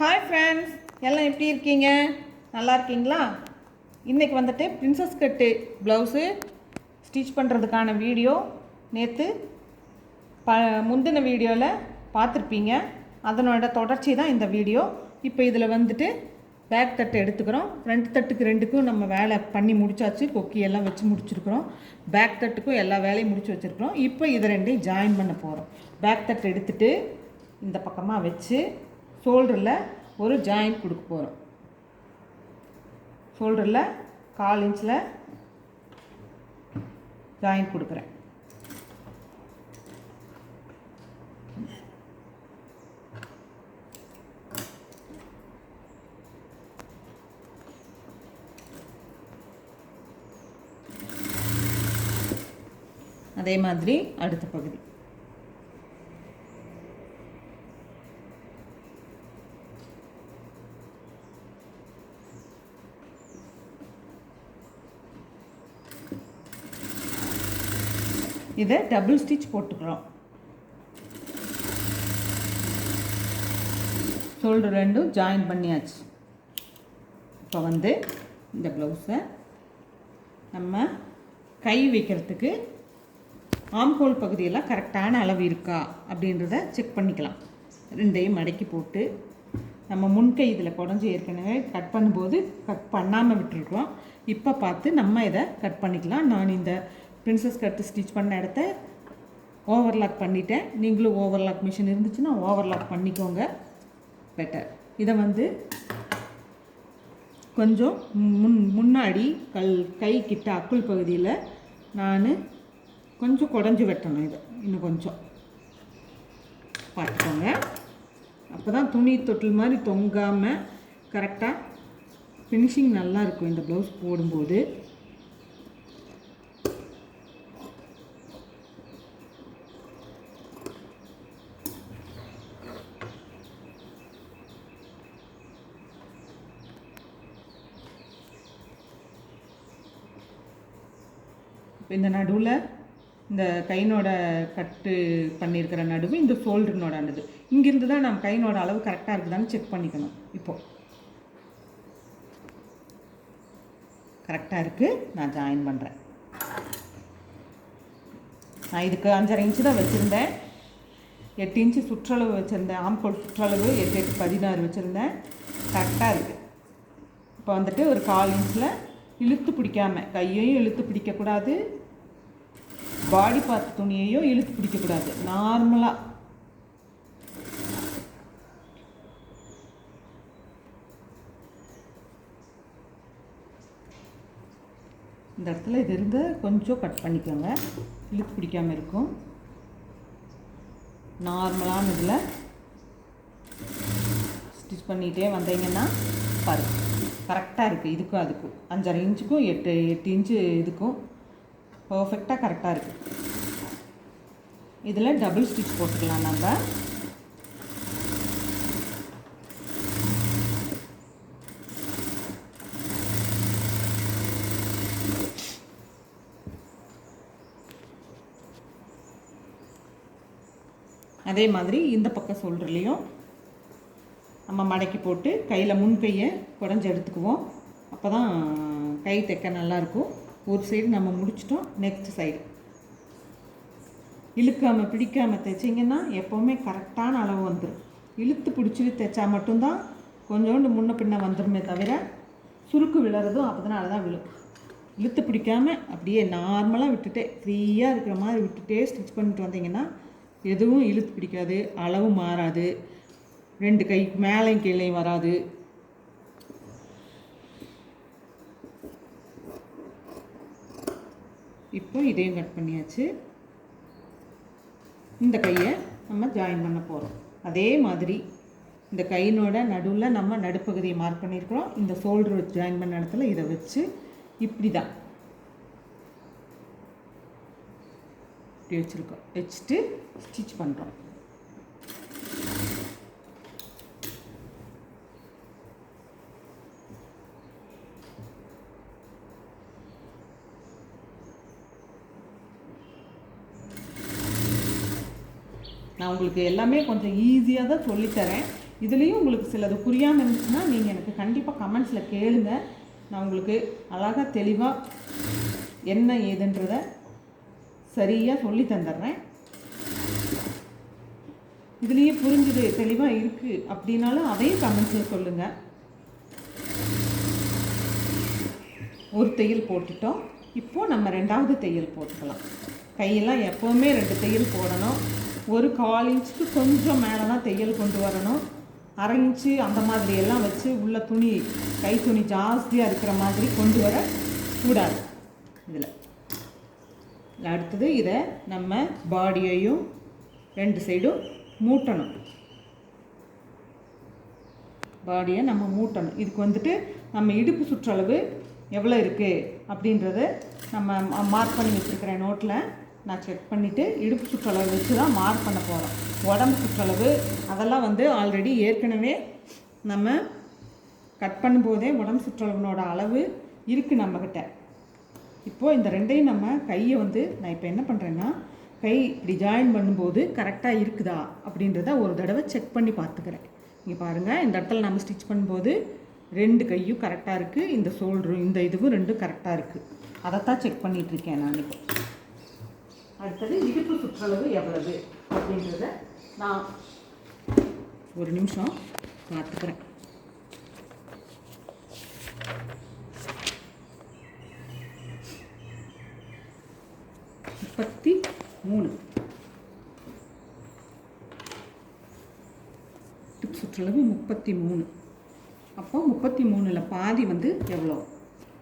Hi friends எல்லாம் எப்படி இருக்கீங்க? நல்லா இருக்கீங்களா? இன்றைக்கி வந்துட்டு பிரின்சஸ் கட்டு ப்ளவுஸு ஸ்டிச் பண்ணுறதுக்கான வீடியோ நேற்று ப முந்தின வீடியோவில் பார்த்துருப்பீங்க. அதனோட தொடர்ச்சி தான் இந்த வீடியோ இப்போ இதில் வந்துட்டு பேக் தட்டு எடுத்துக்கிறோம். ஃப்ரண்ட் தட்டுக்கு ரெண்டுக்கும் நம்ம வேலை பண்ணி முடிச்சாச்சு. கொக்கி எல்லாம் வச்சு முடிச்சிருக்கிறோம். பேக் தட்டுக்கும் எல்லா வேலையும் முடிச்சு வச்சுருக்கிறோம். இப்போ இதை ரெண்டையும் ஜாயின் பண்ண போகிறோம் பேக் தட்டு எடுத்துகிட்டு இந்த பக்கமாக வச்சு ஷோல்டரில் ஒரு ஜாயிண்ட் கொடுக்க போகிறோம் ஷோல்டரில் கால் இன்ச்சில் ஜாயிண்ட் கொடுக்குறேன். அதே மாதிரி அடுத்த பகுதி. இதை டபுள் ஸ்டிச் போட்டுக்கிறோம். ஷோல்டர் ரெண்டும் ஜாயின் பண்ணியாச்சு. இப்போ வந்து இந்த ப்ளவுஸை நம்ம கை வைக்கிறதுக்கு ஆம்கோல் பகுதியெல்லாம் கரெக்டான அளவு இருக்கா அப்படின்றத செக் பண்ணிக்கலாம். ரெண்டையும் மடக்கி போட்டு நம்ம முன்கை இதில் குடஞ்சி ஏற்கனவே கட் பண்ணும்போது கட் பண்ணாமல் விட்டுருக்கோம் இப்போ பார்த்து நம்ம இதை கட் பண்ணிக்கலாம். நான் இந்த பிரின்சஸ் கட்டு ஸ்டிச் பண்ண இடத்த ஓவர்லாக் பண்ணிட்டேன். நீங்களும் ஓவர்லாக் மிஷின் இருந்துச்சுன்னா ஓவர்லாக் பண்ணிக்கோங்க. பெட்டர் இதை வந்து கொஞ்சம் முன் முன்னாடி கல் கை கிட்ட அக்குள் பகுதியில் நான் கொஞ்சம் குடஞ்சி வெட்டணும் இதை. இன்னும் கொஞ்சம். பார்த்துக்கோங்க. அப்போ தான் துணி தொட்டில் மாதிரி தொங்காமல் கரெக்டாக ஃபினிஷிங் நல்லா இருக்கும். இந்த ப்ளவுஸ் போடும்போது. இந்த நடுவில் இந்த கையினோட கட்டு பண்ணியிருக்கிற நடுவு இந்த ஃபோல்டர்னோட நடுவு. இங்கிருந்து தான் நம்ம கையினோட அளவு கரெக்டாக இருக்குதான்னு செக் பண்ணிக்கணும். இப்போது கரெக்டாக இருக்குது நான் ஜாயின் பண்ணுறேன் நான் இதுக்கு அஞ்சரை இன்ச்சு தான் வச்சுருந்தேன். எட்டு இன்ச்சு சுற்றளவு வச்சுருந்தேன். ஆம்கோல் சுற்றளவு எட்டு எட்டு பதினாறு வச்சுருந்தேன். கரெக்டாக இருக்குது இப்போ வந்துட்டு ஒரு கால் இன்ச்சில் இழுத்து பிடிக்காம கையையும் இழுத்து பிடிக்கக்கூடாது. பாடி பார்த்த துணியையும் இழுத்து பிடிக்கக்கூடாது. நார்மலாக இந்த இடத்துல இது இருந்து கொஞ்சம் கட் பண்ணிக்கோங்க. இழுத்து பிடிக்காமல் இருக்கும். நார்மலான இதில் ஸ்டிச் பண்ணிகிட்டே வந்தீங்கன்னா பாருங்க. கரெக்டாக இருக்குது இதுக்கும் அதுக்கும். அஞ்சரை இன்ச்சுக்கும் எட்டு எட்டு இன்ச்சு இதுக்கும் பர்ஃபெக்டாக கரெக்டாக இருக்குது இதில் டபுள் ஸ்டிச் போட்டுக்கலாம் நம்ம. அதே மாதிரி இந்த பக்கம் சொல்கிறலையும் நம்ம மடக்கி போட்டு கையில் முன் கையை குடஞ்சி எடுத்துக்குவோம். அப்போ தான் கை தைக்க நல்லாயிருக்கும் ஒரு சைடு நம்ம முடிச்சிட்டோம் நெக்ஸ்ட் சைடு இழுக்காமல் பிடிக்காமல் தைச்சிங்கன்னா எப்போவுமே கரெக்டான அளவு வந்துடும் இழுத்து பிடிச்சி தைச்சா மட்டும்தான் கொஞ்சோண்டு முன்ன பின்ன வந்துடுமே தவிர சுருக்கு விழுறதும் அதனால தான் விழும். இழுத்து பிடிக்காமல் அப்படியே நார்மலாக விட்டுட்டே ஃப்ரீயாக இருக்கிற மாதிரி விட்டுட்டே ஸ்டிச் பண்ணிட்டு வந்தீங்கன்னா எதுவும் இழுத்து பிடிக்காது அளவு மாறாது. ரெண்டு கை மேலேயும் கீழேயும் வராது. இப்போ இதையும் கட் பண்ணியாச்சு. இந்த கையை நம்ம ஜாயின் பண்ண போகிறோம் அதே மாதிரி இந்த கையினோட நடுவில் நம்ம நடுப்பகுதியை மார்க் பண்ணியிருக்கிறோம். இந்த ஷோல்டர் ஜாயின் பண்ண இடத்துல இதை வச்சு இப்படி தான் இப்படி வச்சுருக்கோம். வச்சுட்டு ஸ்டிச் பண்ணுறோம் நான் உங்களுக்கு எல்லாமே கொஞ்சம் ஈஸியாக தான் சொல்லித்தரேன். இதுலேயும் உங்களுக்கு சிலது புரியாமல் இருந்துச்சுன்னா நீங்கள் எனக்கு கண்டிப்பாக கமெண்ட்ஸில் கேளுங்க. நான் உங்களுக்கு அழகாக தெளிவாக என்ன ஏதுன்றத சரியாக சொல்லி தந்துடுறேன். இதுலேயே புரிஞ்சுது தெளிவாக இருக்குது அப்படின்னாலும் அதையும் கமெண்ட்ஸில் சொல்லுங்கள் ஒரு தையல் போட்டுட்டோம். இப்போது நம்ம ரெண்டாவது தையல் போட்டுக்கலாம். கையெல்லாம் எப்போவுமே ரெண்டு தையல் போடணும். ஒரு கால் இன்ச்சுக்கு கொஞ்சம் மேலே தான் தையல் கொண்டு வரணும். அரை இன்ச்சு அந்த மாதிரி எல்லாம் வச்சு உள்ள துணி கை துணி ஜாஸ்தியாக இருக்கிற மாதிரி கொண்டு வர கூடாது. இதில். அடுத்தது இதை நம்ம பாடியையும் ரெண்டு சைடும் மூட்டணும். பாடியை நம்ம மூட்டணும். இதுக்கு வந்துட்டு நம்ம இடுப்பு சுற்றளவு எவ்வளோ இருக்குது அப்படின்றத நம்ம மார்க் பண்ணி வச்சுருக்கிறேன் நோட்டில் நான் செக் பண்ணிவிட்டு இடுப்பு சுற்றளவு வச்சு தான் மார்க் பண்ண போகிறோம் உடம்பு சுற்றளவு அதெல்லாம் வந்து ஆல்ரெடி ஏற்கனவே நம்ம கட் பண்ணும்போதே உடம்பு சுற்றளவுனோட அளவு இருக்குது நம்மக்கிட்ட இப்போது இந்த ரெண்டையும் நம்ம கையை வந்து நான் இப்போ என்ன பண்ணுறேன்னா கை இப்படி ஜாயின் பண்ணும்போது கரெக்டாக இருக்குதா அப்படின்றத ஒரு தடவை செக் பண்ணி பார்த்துக்கிறேன். இங்கே பாருங்கள் இந்த இடத்துல நம்ம ஸ்டிச் பண்ணும்போது ரெண்டு கையும் கரெக்டாக இருக்குது இந்த ஷோல்டரும் இந்த இதுவும் ரெண்டும் கரெக்டாக இருக்குது அதைத்தான் செக் பண்ணிகிட்ருக்கேன் நான் இப்போ. அடுத்தது இடுப்பு சுற்றளவு எவ்வளவு அப்படின்றத நான் ஒரு நிமிஷம் பார்த்துக்கிறேன். முப்பத்தி மூணு. டிப் சுற்றளவு முப்பத்தி மூணு. அப்போ முப்பத்தி மூணில் பாதி வந்து எவ்வளோ